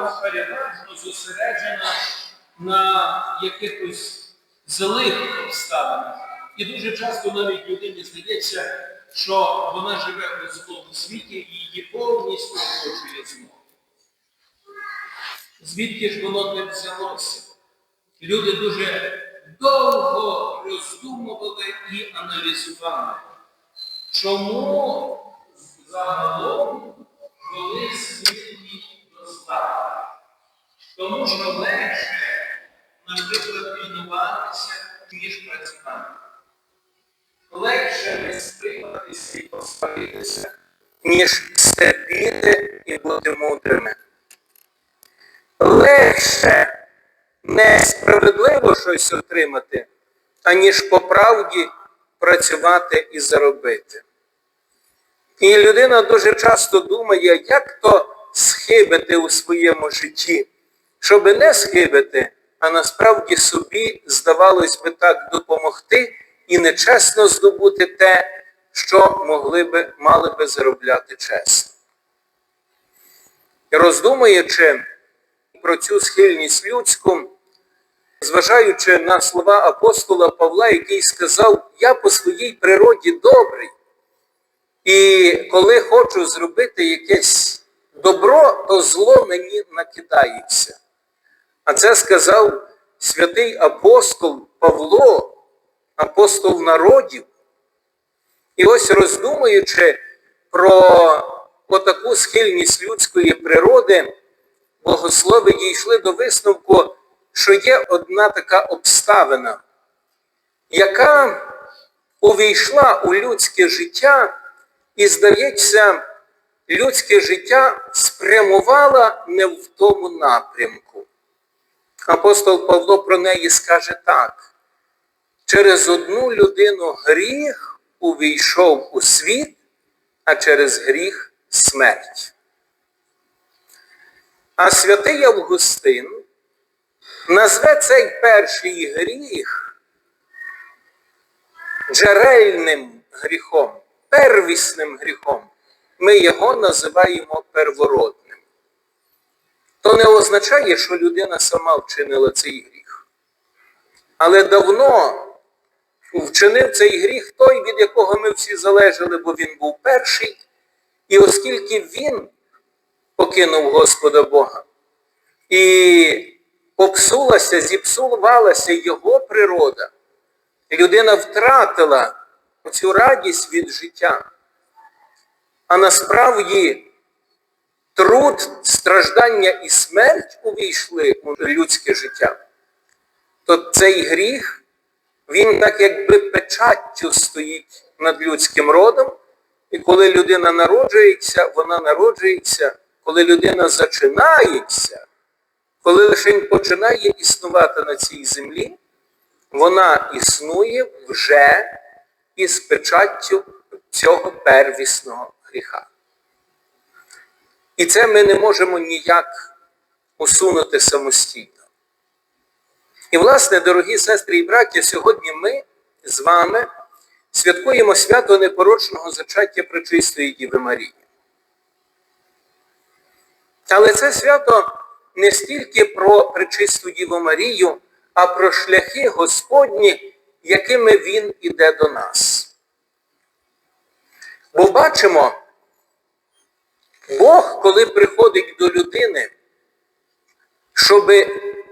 увага переважно зосереджена на якихось злих обставинах. І дуже часто навіть людині здається, що вона живе у злому світі і її повністю оточує зло. Звідки ж воно не взялося? Люди дуже довго роздумували і аналізували, чому загалом коли Тому що легше, наприклад, тренуватися, ніж працювати. Легше не стриматися і посваритися, ніж стерпіти і бути мудрими. Легше несправедливо щось отримати, аніж по правді працювати і заробити. І людина дуже часто думає, як то схибити у своєму житті, щоб не схибити, а насправді собі, здавалось би, так допомогти і нечесно здобути те, що могли би, мали би заробляти чесно. Роздумуючи про цю схильність людську, зважаючи на слова апостола Павла, який сказав, я по своїй природі добрий. І коли хочу зробити якесь добро, то зло мені накидається. А це сказав святий апостол Павло, апостол народів. І ось роздумуючи про таку схильність людської природи, богослови дійшли до висновку, що є одна така обставина, яка увійшла у людське життя. І, здається, людське життя спрямувала не в тому напрямку. Апостол Павло про неї скаже так: через одну людину гріх увійшов у світ, а через гріх смерть. А святий Августин назве цей перший гріх джерельним гріхом первісним гріхом. Ми його називаємо первородним. То не означає, що людина сама вчинила цей гріх. Але давно вчинив цей гріх той, від якого ми всі залежали, бо він був перший. І оскільки він покинув Господа Бога і попсулася, зіпсувалася його природа, людина втратила цю радість від життя. А насправді труд, страждання і смерть увійшли у людське життя, то цей гріх, він так якби печаттю стоїть над людським родом. І коли людина народжується, вона народжується, коли людина зачинається, коли лише починає існувати на цій землі, вона існує вже із печаттю цього первісного гріха. І це ми не можемо ніяк усунути самостійно. І, власне, дорогі сестри і браття, сьогодні ми з вами святкуємо свято непорочного зачаття Пречистої Діви Марії. Але це свято не стільки про Пречисту Діву Марію, а про шляхи Господні, якими Він іде до нас. Бо бачимо, Бог, коли приходить до людини, щоб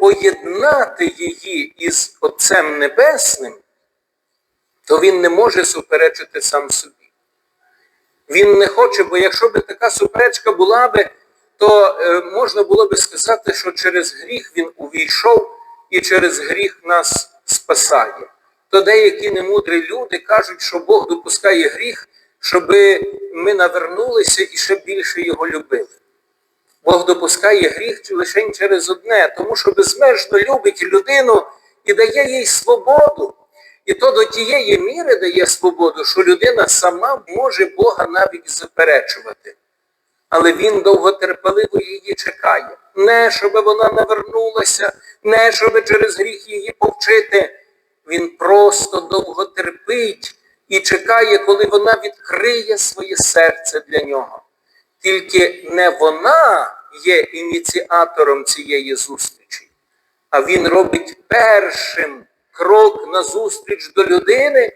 поєднати її із Отцем Небесним, то Він не може суперечити сам собі. Він не хоче, бо якщо б така суперечка була би, то е, можна було би сказати, що через гріх він увійшов і через гріх нас спасає. То деякі немудрі люди кажуть, що Бог допускає гріх, щоб ми навернулися і ще більше його любили. Бог допускає гріх лише через одне, тому що безмежно любить людину і дає їй свободу. І то до тієї міри дає свободу, що людина сама може Бога навіть заперечувати. Але він довготерпеливо її чекає. Не щоб вона навернулася, не щоб через гріх її повчити. Він просто довго терпить і чекає, коли вона відкриє своє серце для нього. Тільки не вона, є ініціатором цієї зустрічі, а Він робить першим крок на зустріч до людини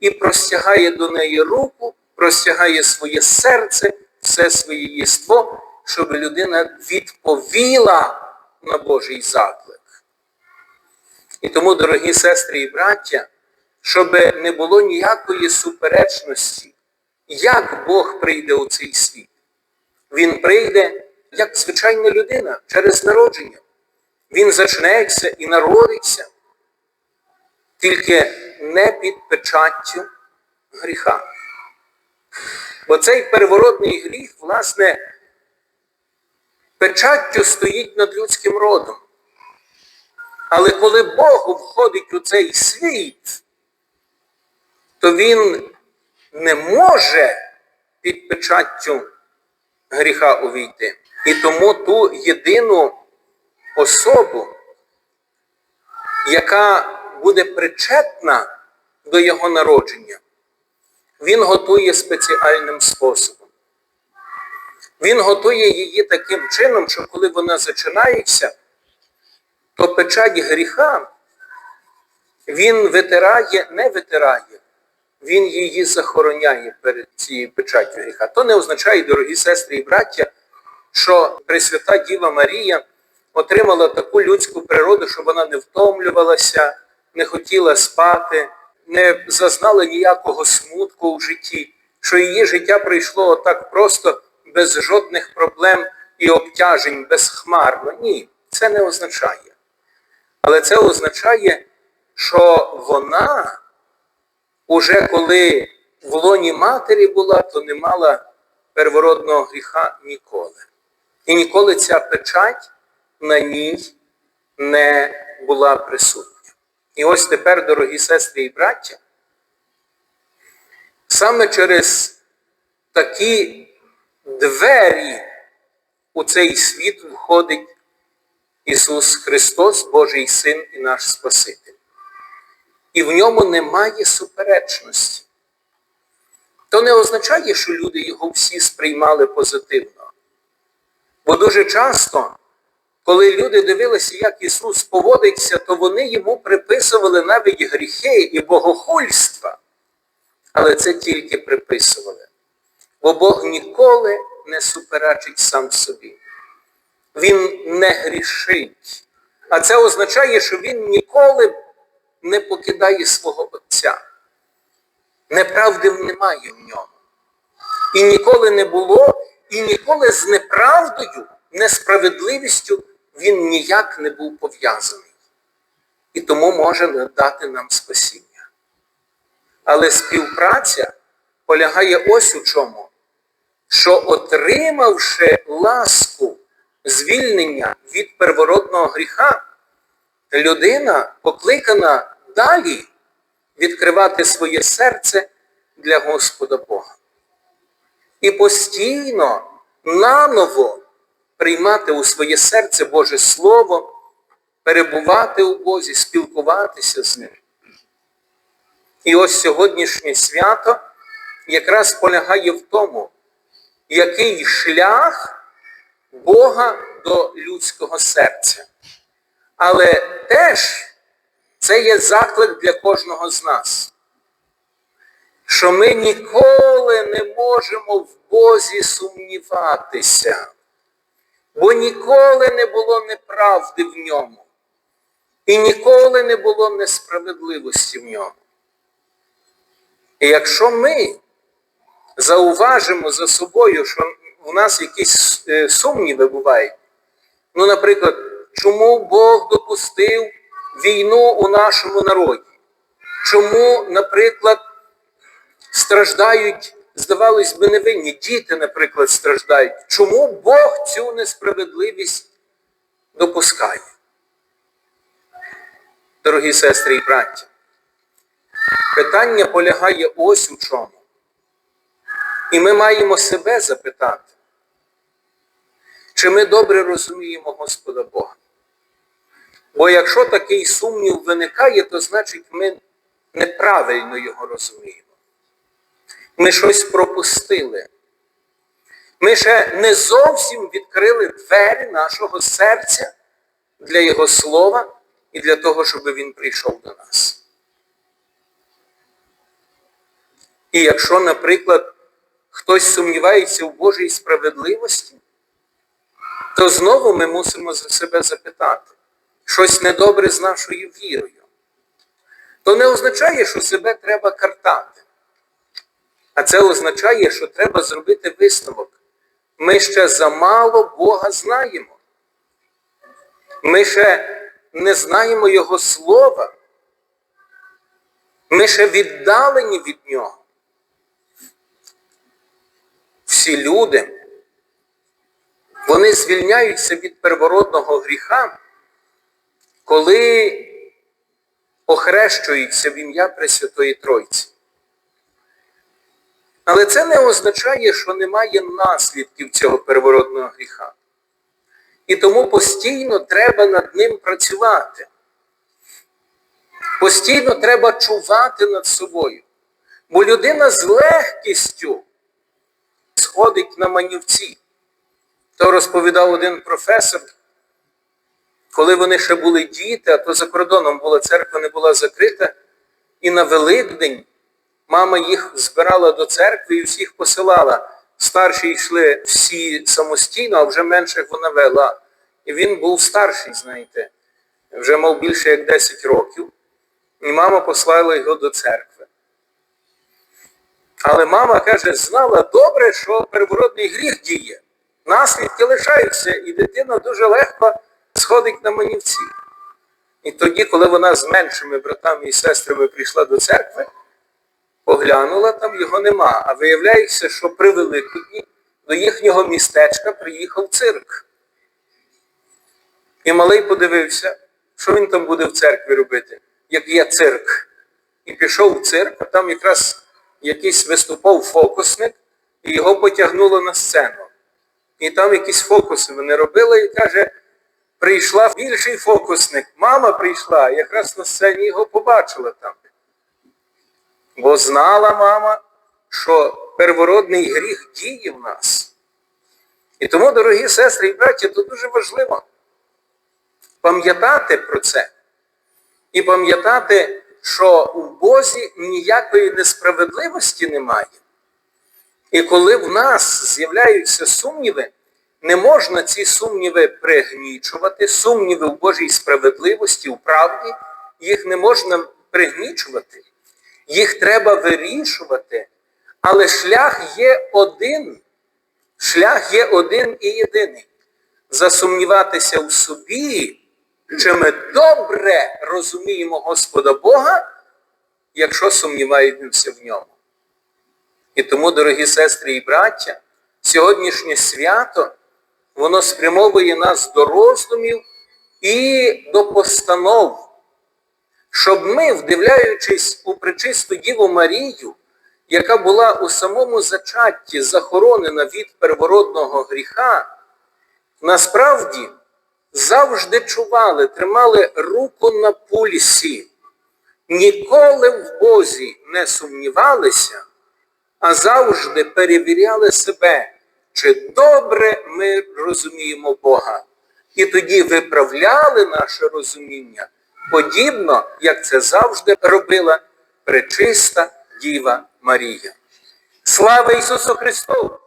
і простягає до неї руку, простягає своє серце, все своє єство, щоб людина відповіла на Божий заклик. І тому, дорогі сестри і браття, щоб не було ніякої суперечності, як Бог прийде у цей світ. Він прийде як звичайна людина через народження. Він зачнеться і народиться, тільки не під печаттю гріха. Бо цей переворотний гріх, власне, печаттю стоїть над людським родом. Але коли Бог входить у цей світ, то Він не може під печаттю гріха увійти. І тому ту єдину особу, яка буде причетна до його народження, він готує спеціальним способом. Він готує її таким чином, що коли вона зачинається, то печать гріха він витирає, не витирає, він її захороняє перед цією печаттю гріха. То не означає, дорогі сестри і браття, що Пресвята Діва Марія отримала таку людську природу, щоб вона не втомлювалася, не хотіла спати, не зазнала ніякого смутку в житті, що її життя прийшло отак просто без жодних проблем і обтяжень, безхмарно. Ні, це не означає. Але це означає, що вона, уже коли в лоні матері була, то не мала первородного гріха ніколи. І ніколи ця печать на ній не була присутня. І ось тепер, дорогі сестри і браття, саме через такі двері у цей світ входить Ісус Христос, Божий Син і наш Спаситель. І в ньому немає суперечності. То не означає, що люди його всі сприймали позитивно. Бо дуже часто, коли люди дивилися, як Ісус поводиться, то вони йому приписували навіть гріхи і богохульства. Але це тільки приписували. Бо Бог ніколи не суперечить сам собі. Він не грішить. А це означає, що він ніколи не покидає свого Отця. Неправди немає в ньому. І ніколи не було, і ніколи з неправдою, несправедливістю він ніяк не був пов'язаний. І тому може надати нам спасіння. Але співпраця полягає ось у чому, що отримавши ласку звільнення від первородного гріха, людина покликана далі відкривати своє серце для Господа Бога. І постійно наново приймати у своє серце Боже Слово, перебувати у Бозі, спілкуватися з Ним. І ось сьогоднішнє свято якраз полягає в тому, який шлях Бога до людського серця. Але теж це є заклик для кожного з нас, що ми ніколи не можемо в Бозі сумніватися, бо ніколи не було неправди в ньому, і ніколи не було несправедливості в ньому. І якщо ми зауважимо за собою, що у нас якісь е, сумніви бувають, ну, наприклад, чому Бог допустив війну у нашому народі? Чому, наприклад, страждають, здавалось би, невинні діти, наприклад, страждають? Чому Бог цю несправедливість допускає? Дорогі сестри і браття, питання полягає ось у чому. І ми маємо себе запитати, чи ми добре розуміємо Господа Бога. Бо якщо такий сумнів виникає, то значить ми неправильно його розуміємо. Ми щось пропустили. Ми ще не зовсім відкрили двері нашого серця для Його слова і для того, щоб Він прийшов до нас. І якщо, наприклад, хтось сумнівається в Божій справедливості, то знову ми мусимо за себе запитати щось недобре з нашою вірою. То не означає, що себе треба картати. А це означає, що треба зробити висновок. Ми ще замало Бога знаємо. Ми ще не знаємо Його слова. Ми ще віддалені від Нього. Всі люди, вони звільняються від первородного гріха, коли охрещуються в ім'я Пресвятої Тройці. Але це не означає, що немає наслідків цього первородного гріха. І тому постійно треба над ним працювати. Постійно треба чувати над собою. Бо людина з легкістю сходить на манівці. То розповідав один професор, коли вони ще були діти, а то за кордоном була церква не була закрита, і на Великдень мама їх збирала до церкви і всіх посилала. Старші йшли всі самостійно, а вже менших вона вела. І він був старший, знаєте, вже мав більше як 10 років. І мама послала його до церкви. Але мама каже, знала добре, що первородний гріх діє. Наслідки лишаються, і дитина дуже легко сходить на манівці. І тоді, коли вона з меншими братами і сестрами прийшла до церкви, поглянула, там його нема. А виявляється, що при Великодні до їхнього містечка приїхав цирк. І малий подивився, що він там буде в церкві робити, як є цирк. І пішов в цирк, а там якраз якийсь виступав фокусник, і його потягнуло на сцену. І там якісь фокуси вони робили, і каже, прийшла більший фокусник. Мама прийшла, якраз на сцені його побачила там. Бо знала мама, що первородний гріх діє в нас. І тому, дорогі сестри і браті, то дуже важливо пам'ятати про це. І пам'ятати, що у Бозі ніякої несправедливості немає. І коли в нас з'являються сумніви, не можна ці сумніви пригнічувати, сумніви в Божій справедливості, у правді, їх не можна пригнічувати, їх треба вирішувати. Але шлях є один. Шлях є один і єдиний. Засумніватися в собі, чи ми добре розуміємо Господа Бога, якщо сумніваємося в ньому. І тому, дорогі сестри і браття, сьогоднішнє свято, воно спрямовує нас до роздумів і до постанов, щоб ми, вдивляючись у причисту Діву Марію, яка була у самому зачатті захоронена від первородного гріха, насправді завжди чували, тримали руку на пульсі, ніколи в Бозі не сумнівалися, а завжди перевіряли себе, чи добре ми розуміємо Бога. І тоді виправляли наше розуміння, подібно, як це завжди робила пречиста Діва Марія. Слава Ісусу Христу!